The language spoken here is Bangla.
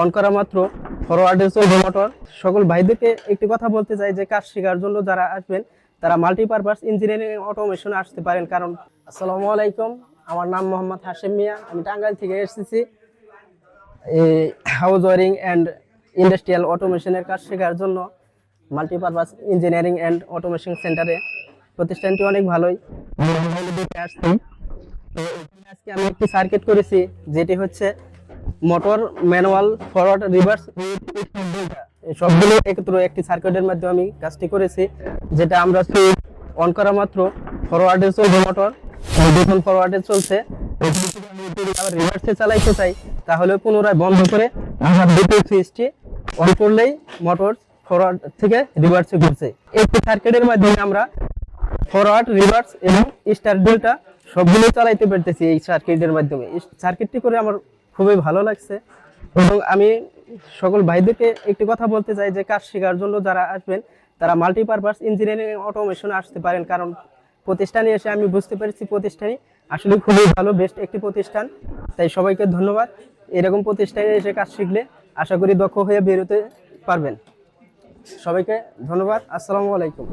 অন করা মাত্র ফরওয়ার্ডে চলবে মোটর সকল ভাইদেরকে একটি কথা বলতে চাই যে, কাজ শেখার জন্য যারা আসবেন, তারা মাল্টিপারপাস ইঞ্জিনিয়ারিং অটোমেশনে আসতে পারেন। কারণ, আসসালামু আলাইকুম, আমার নাম মোহাম্মদ হাশেম মিয়া, আমি টাঙ্গাইল থেকে এসেছি। এই হাউস ওয়ারিং অ্যান্ড ইন্ডাস্ট্রিয়াল অটোমেশনের কাজ শেখার জন্য মাল্টিপারপাস ইঞ্জিনিয়ারিং অ্যান্ড অটোমেশন সেন্টারে প্রতিষ্ঠানটি অনেক ভালোই। আসছি। তো আজকে আমি একটি সার্কিট করেছি, যেটি হচ্ছে মোটর, ম্যানুয়াল, ফরওয়ার্ড, রিভার্স সবগুলো একত্র একটি সার্কিটের মাধ্যমে আমি কাজটি করেছি, যেটা আমরা অন করা মাত্র ফরওয়ার্ডে চলবে মোটর দেখুন ফরওয়ার্ডে চলছে আবার রিভার্সে চালাইতে চাই, তাহলে পুনরায় বন্ধ করে আবার দ্বিতীয় সুইচটি অন করলেই মোটর ফরওয়ার্ড থেকে রিভার্সে ঘুরছে। একটি সার্কিটের মাধ্যমে আমরা ফরওয়ার্ড রিভার্স এবং স্টার ডেল্টা সবগুলো চালাইতে পারতেছি এই সার্কিটের মাধ্যমে। সার্কিটটি করে আমার খুবই ভালো লাগছে। এবং আমি সকল ভাইদেরকে একটি কথা বলতে চাই যে, কাজ শেখার জন্য যারা আসবেন, তারা মাল্টিপারপাস ইঞ্জিনিয়ারিং অটোমেশনে আসতে পারেন। কারণ প্রতিষ্ঠানে এসে আমি বুঝতে পেরেছি প্রতিষ্ঠানই আসলে খুবই ভালো বেস্ট একটি প্রতিষ্ঠান। তাই সবাইকে ধন্যবাদ। এরকম প্রতিষ্ঠানে এসে কাজ শিখলে আশা করি দক্ষ হয়ে বেরোতে পারবেন। সবাইকে ধন্যবাদ। আসসালামু আলাইকুম।